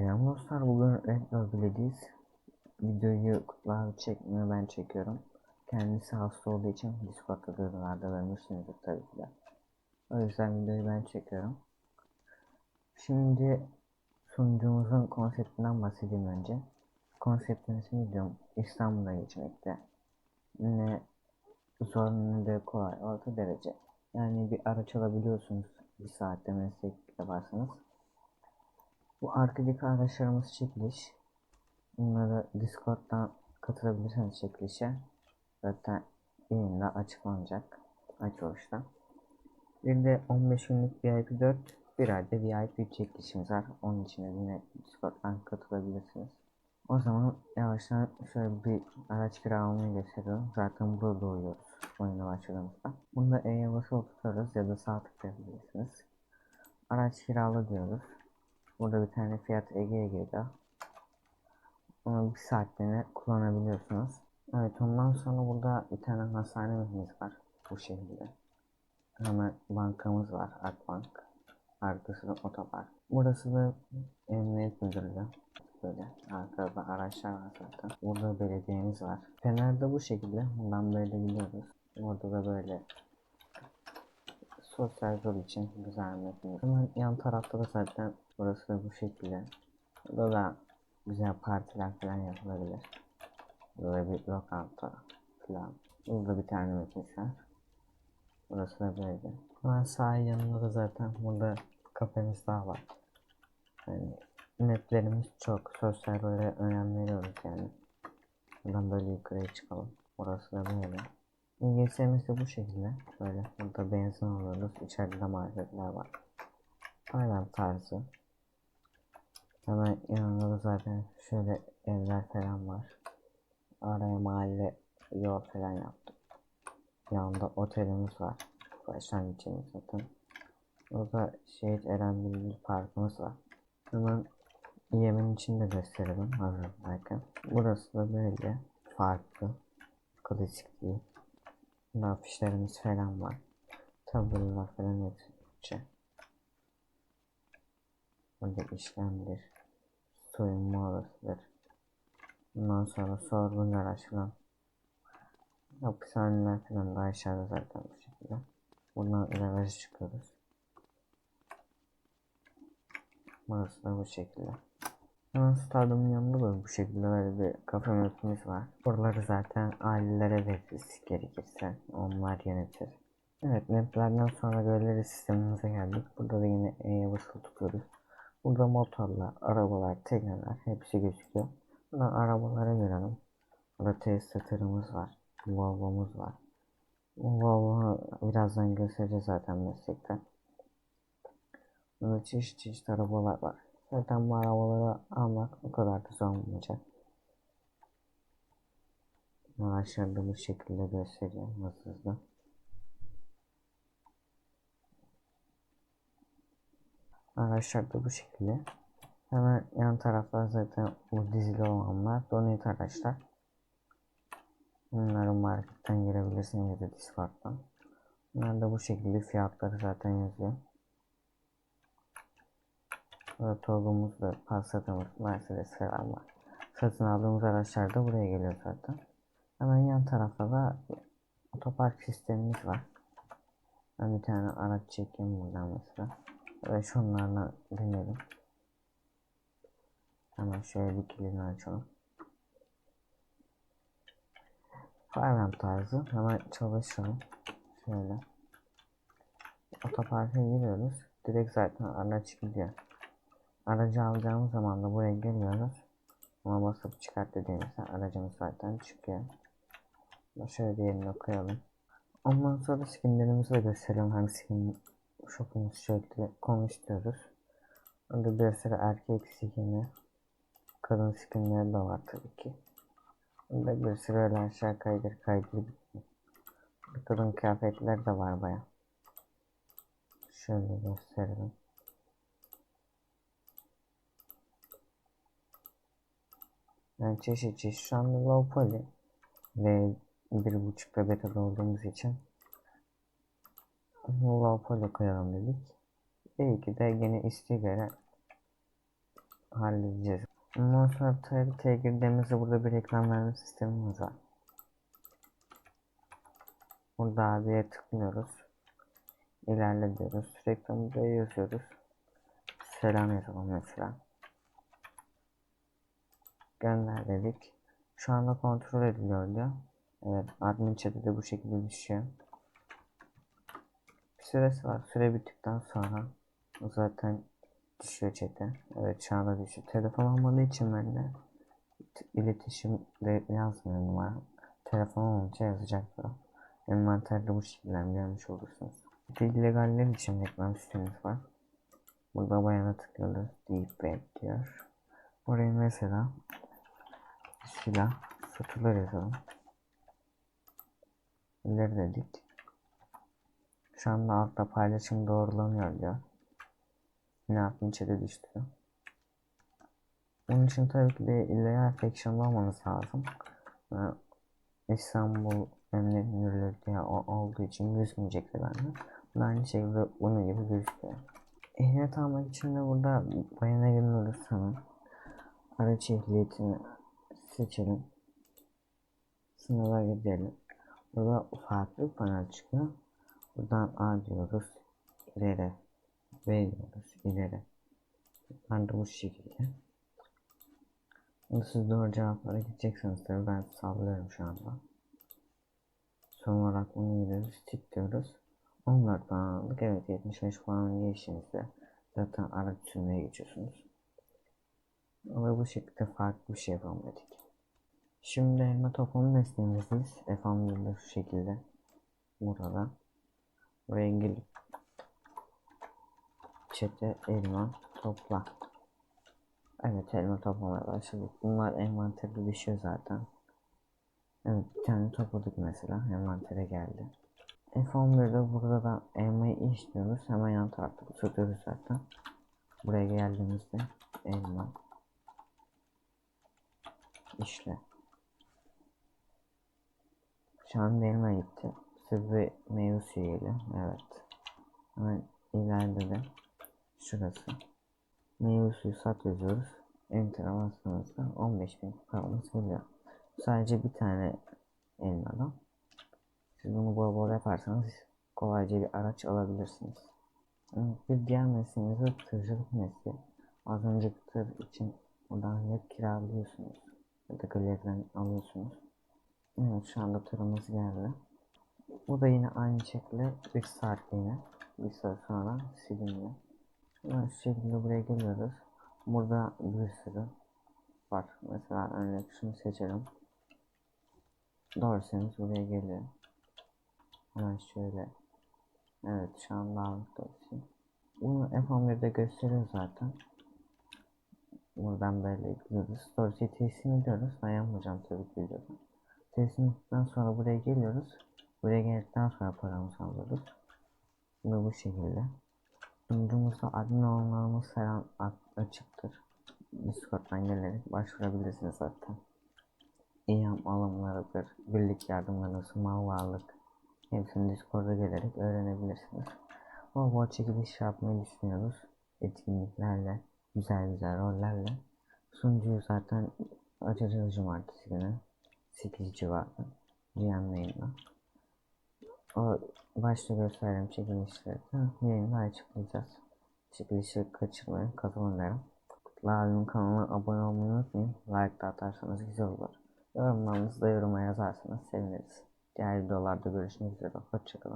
Selam dostlar, bugün Red Bull'deyiz. Videoyu Kutlar çekmiyor, ben çekiyorum. Kendisi hasta olduğu için Discord'da duyurularda görmüşsünüzdür tabii ki de. O yüzden videoyu ben çekiyorum. Şimdi sunucumuzun konseptinden bahsedeyim önce. Konseptimiz videom İstanbul'a geçmekte. Ne zor ne de kolay, orta derece. Yani bir araç alabiliyorsunuz bir saatte meslek yaparsanız. Bu arkadaki arkadaşlarımız çekiliş. Bunları Discord'dan katılabilirseniz çekilişe. Zaten yayında açıklanacak. Açılışta. Bir de 15 günlük VIP 4, bir ayda VIP çekilişimiz var. Onun için yine Discord'dan katılabilirsiniz. O zaman yavaştan şöyle bir araç kiralamayı gösteriyorum. Zaten burada doğuyoruz oyuna başladığımızda. Bunda E'ye basılı tutarız ya da sağ tıklayabilirsiniz. Araç kirala diyoruz. Burada bir tane Fiat Egea geliyor. Onu bir saatliğine kullanabiliyorsunuz. Evet ondan sonra burada bir tane hastanemiz var. Bu şekilde. Hemen bankamız var. Akbank. Arkası da otopark. Burası da emniyet müdürlüğü. Böyle arkada araçlar var zaten. Burada belediyemiz var. Fener'de bu şekilde. Buradan böyle gidiyoruz. Orada da böyle sosyal rol için güzel metin. Hemen yan tarafta da zaten burası da bu şekilde. Burada da güzel partiler falan yapılabilir. Böyle bir lokanta falan. Burada bir tane metin var. Burası da böyle. Hemen sağ yanında da zaten burada kafemiz daha var. Yani netlerimiz çok. Sosyal role önem veriyoruz yani. Buradan böyle yukarıya çıkalım. Burası da böyle. De bu şekilde. Böyle burada benzin alıyoruz. İçeride de marketler var. Aynen tarzı. Hemen yanında da zaten şöyle evler falan var. Araya mahalle yol falan yaptık. Yanında otelimiz var. Başlangıcımız zaten. Burada şehit Eren Bilgi Parkımız var. Hemen yemin içinde gösterelim hazırdayken. Burası da böyle farklı. Klasik değil. Afişlerimiz falan var. Tablolar falan hepsi. Burada işlemdir. Soyunma odasıdır. Ondan sonra sorgun araç falan. Hapishaneler falan da aşağıda zaten bu şekilde. Buradan garaja çıkıyoruz. Burası da bu şekilde. Hemen stadyumun yanında da bu şekilde böyle bir kafe mülkümüz var. Buraları zaten ailelere veririz gerekirse. Onlar yönetir. Evet maplerden sonra galeri sistemimize geldik. Burada da yine E'ye basılı tutuyoruz. Burada motorlar, arabalar, tekneler hepsi gözüküyor. Buradan arabalara görelim. Burada Tesla tırımız var. Volvo'muz var. Volvo'yu birazdan göstereceğiz zaten meslekte. Burada çeşit çeşit arabalar var. Zaten bu arabaları almak o kadar da zor olmayacak. Bu şekilde göstereceğim hızlı hızlı. Araçlar da bu şekilde. Hemen yan taraflar zaten bu dizili olanlar donate araçlar. Bunları marketten girebilirsiniz ya da Discord'dan. Bunlar da bu şekilde fiyatları zaten yazıyor. Burada Togg'umuz da Passat'ımız, Mercedes falan var. Satın aldığımız araçlar da buraya geliyor zaten. Hemen yan tarafta da otopark sistemimiz var. Ben bir tane araç çekeyim buradan mesela. Ve şunlarla deneyelim. Hemen şöyle bir kilidini açalım. Fireman tarzı. Hemen çalışalım. Şöyle. Otoparka giriyoruz. Direkt zaten araç gidiyor. Aracı alacağımız zaman da buraya geliyoruz. Ama basıp çıkart dediğimizde aracımız zaten çıkıyor. Şöyle diğerini koyalım. Ondan sonra skinlerimizi de gösterelim. Hem skin shop'umuz şekli konu istiyoruz. Orada bir sürü erkek skini, kadın skinleri de var tabii ki. Burada bir sürü öyle aşağı kaydır kaydır kadın kıyafetler de var baya. Şöyle gösterelim. Yani çeşit çeşit şu anda low poly ve bir buçukta beta'da olduğumuz için low poly koyalım dedik. Belki de gene isteğe göre halledeceğiz. Ondan sonra TRT'ye girdiğimizde burada bir reklam verme sistemimiz var. Burada abiye tıklıyoruz. İlerle diyoruz. Reklamı buraya yazıyoruz. Selam yazalım mesela. Gönder dedik. Şu anda kontrol ediliyor diyor. Evet admin de bu şekilde düşüyor. Bir süresi var. Süre bittikten sonra zaten düşüyor chat'e. Evet şu anda düşüyor. Telefon olmadığı için ben de iletişimde yazmıyor numara. Telefon olunca yazacaktır. Envanterde bu şekilde görmüş olursunuz. Bir illegaller için reklam sistemimiz var. Burada bayana tıklıyoruz. Deep web diyor. Oraya mesela silah satılır yazalım. İleri dedik. Şu anda altta paylaşım doğrulanıyor diyor. Yine aklın içeri düştü. Bunun için tabii ki de illegal faction'da olmanız lazım. Ee, İstanbul Emniyet Müdürlüğü diye olduğu için gözükmeyecekti bende. Bu aynı şekilde bunun gibi gözüküyor. Ehliyet almak için de burada bayana geliyoruz sana. Araç ehliyetini seçelim. Sınava gidelim. Burada farklı panel çıkıyor. Buradan A diyoruz. ileri. B diyoruz. ileri. Ben de bu şekilde. Siz doğru cevaplara gideceksiniz tabii ben sallıyorum şu anda. Son olarak bunu giriyoruz. Tik diyoruz. 14 puan aldık. Evet 75 puan geçtiğinizde zaten araç geçiyorsunuz. Ama bu şekilde farklı bir şey yapalım dedik. Şimdi elma toplama mesleğimizdeyiz. F11'de şu şekilde. Burada. Buraya gelip çete elma topla. Evet elma toplamaya başladık. Bunlar envanterde düşüyor zaten. Evet bir tane topladık mesela. Envantere geldi. F11'de burada da elmayı işliyoruz. Hemen yan tarafta tutuyoruz zaten. Buraya geldiğimizde elma işle. Şu an elma gitti. Sıvı meyve suyu geliyor. Evet. Hemen ileride de şurası. Meyve suyu sat yazıyoruz. Enter'a bastığımızda 15.000 paramız geliyor. Sadece bir tane elmadan. Siz bunu bol bol yaparsanız kolayca bir araç alabilirsiniz. Bir diğer mesleğimiz de tırcılık mesleği. Az önceki tır için buradan ya kiralıyorsunuz ya da galeriden alıyorsunuz. Evet şu anda tırımız geldi. Bu da yine aynı şekilde bir saatliğine bir saat sonra siliniyor. Evet, şu şekilde buraya geliyoruz. Burada bir sürü var. Mesela örnek şunu seçelim. Doğrusunuz buraya geliyor. Hemen şöyle. Evet şu an aldık dosyayı. Bunu F11'de gösteriyor zaten. Buradan böyle gidiyoruz. Dosyayı teslim ediyoruz. Ben yapmayacağım tabii ki videoda. Teslim ettikten sonra buraya geliyoruz. Buraya geldikten sonra paramızı alıyoruz. Bunu bu şekilde. Sunucumuzda admin olanlarımız a- açıktır. Discord'dan gelerek başvurabilirsiniz zaten. İyam alımlarıdır, birlik yardımlarınız, mal varlık. Hepsini Discord'a gelerek öğrenebilirsiniz. Bol bol çekiliş yapmayı düşünüyoruz. Etkinliklerle, güzel güzel rollerle. Sunucuyu zaten açacağız cumartesi günü. 8 civarında. Canlı. O başta gösterdiğim çekilişleri yayında açıklayacağız. Çekilişi kaçırmayın, katılın. Lavi'nin kanalına abone olmayı unutmayın. Like de atarsanız güzel olur. Yorumlarınızı da yoruma yazarsanız seviniriz. Diğer videolarda görüşmek üzere. Hoşçakalın.